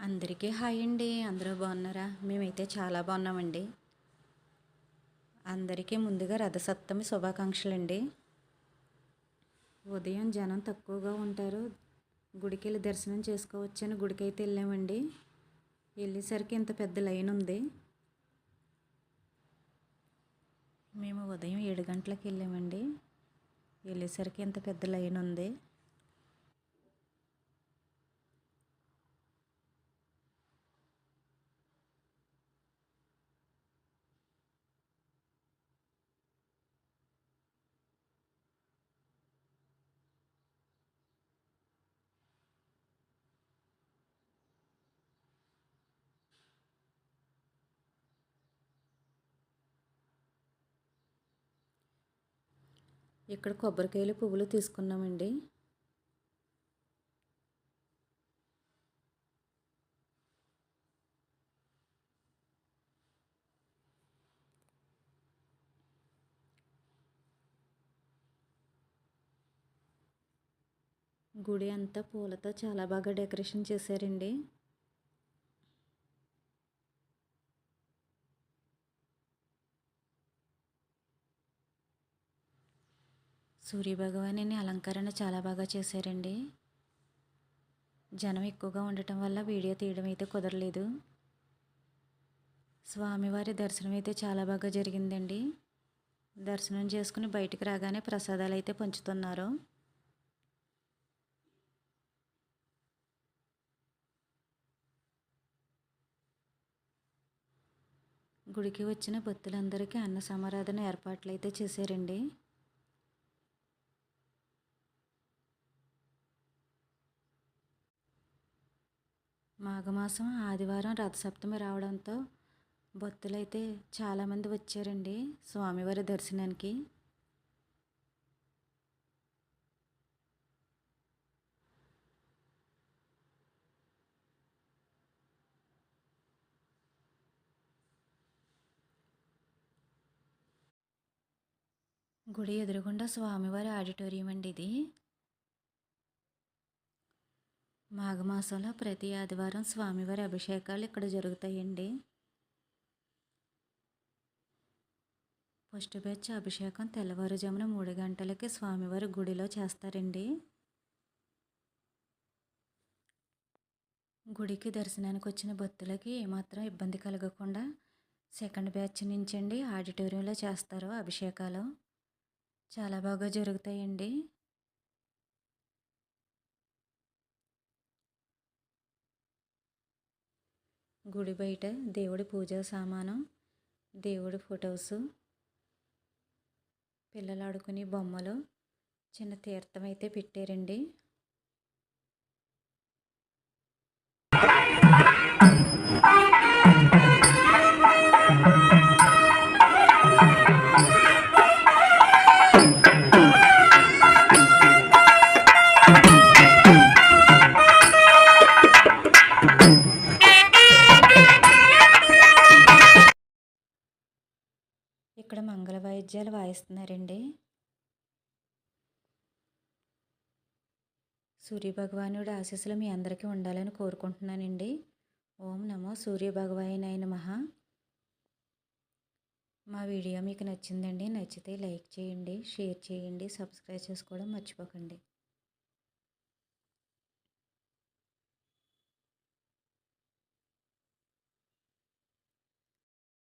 అందరికీ హాయ్ అండి. అందరూ బాగున్నారా? మేమైతే చాలా బాగున్నామండి. అందరికీ ముందుగా రథసప్తమి శుభాకాంక్షలు అండి ఉదయం జనం తక్కువగా ఉంటారు. గుడికి వెళ్ళి దర్శనం చేసుకోవచ్చని గుడికి అయితే వెళ్ళామండి. వెళ్ళేసరికి ఇంత పెద్ద లైన్ ఉంది. మేము ఉదయం ఏడు గంటలకు వెళ్ళామండి. వెళ్ళేసరికి ఇంత పెద్ద లైన్ ఉంది. ఇక్కడ కొబ్బరికాయలు పువ్వులు తీసుకున్నామండి. గుడి అంతా పూలతో చాలా బాగా డెకరేషన్ చేశారండి. సూర్యభగవాని అలంకరణ చాలా బాగా చేశారండి. జనం ఎక్కువగా ఉండటం వల్ల వీడియో తీయడం అయితే కుదరలేదు. స్వామివారి దర్శనం అయితే చాలా బాగా జరిగిందండి. దర్శనం చేసుకుని బయటికి రాగానే ప్రసాదాలు అయితే పంచుతున్నారు. గుడికి వచ్చిన భక్తులందరికీ అన్న సమారాధన ఏర్పాట్లు అయితే చేశారండి. మాఘమాసం ఆదివారం రథసప్తమి రావడంతో భక్తులైతే చాలామంది వచ్చారండి స్వామివారి దర్శనానికి. గుడి ఎదురుగుండా స్వామివారి ఆడిటోరియం అండి ఇది. మాఘమాసంలో ప్రతి ఆదివారం స్వామివారి అభిషేకాలు ఇక్కడ జరుగుతాయండి. ఫస్ట్ బ్యాచ్ అభిషేకం తెల్లవారుజామున మూడు గంటలకి స్వామివారి గుడిలో చేస్తారండి. గుడికి దర్శనానికి వచ్చిన భక్తులకి ఏమాత్రం ఇబ్బంది కలగకుండా సెకండ్ బ్యాచ్ నుంచి అండి ఆడిటోరియంలో చేస్తారు అభిషేకాలు. చాలా బాగా జరుగుతాయండి. గుడి బయట దేవుడి పూజా సామాను దేవుడి ఫొటోస్ పిల్లలు ఆడుకునే బొమ్మలు చిన్న తీర్థం అయితే పెట్టారండి. ఇక్కడ మంగళ వాయిద్యాలు వాయిస్తున్నారండి. సూర్యభగవానుడి ఆశీస్సులు మీ అందరికీ ఉండాలని కోరుకుంటున్నానండి. ఓం నమో సూర్యభగవాయ మహా మా వీడియో మీకు నచ్చిందండి నచ్చితే లైక్ చేయండి షేర్ చేయండి సబ్స్క్రైబ్ చేసుకోవడం మర్చిపోకండి.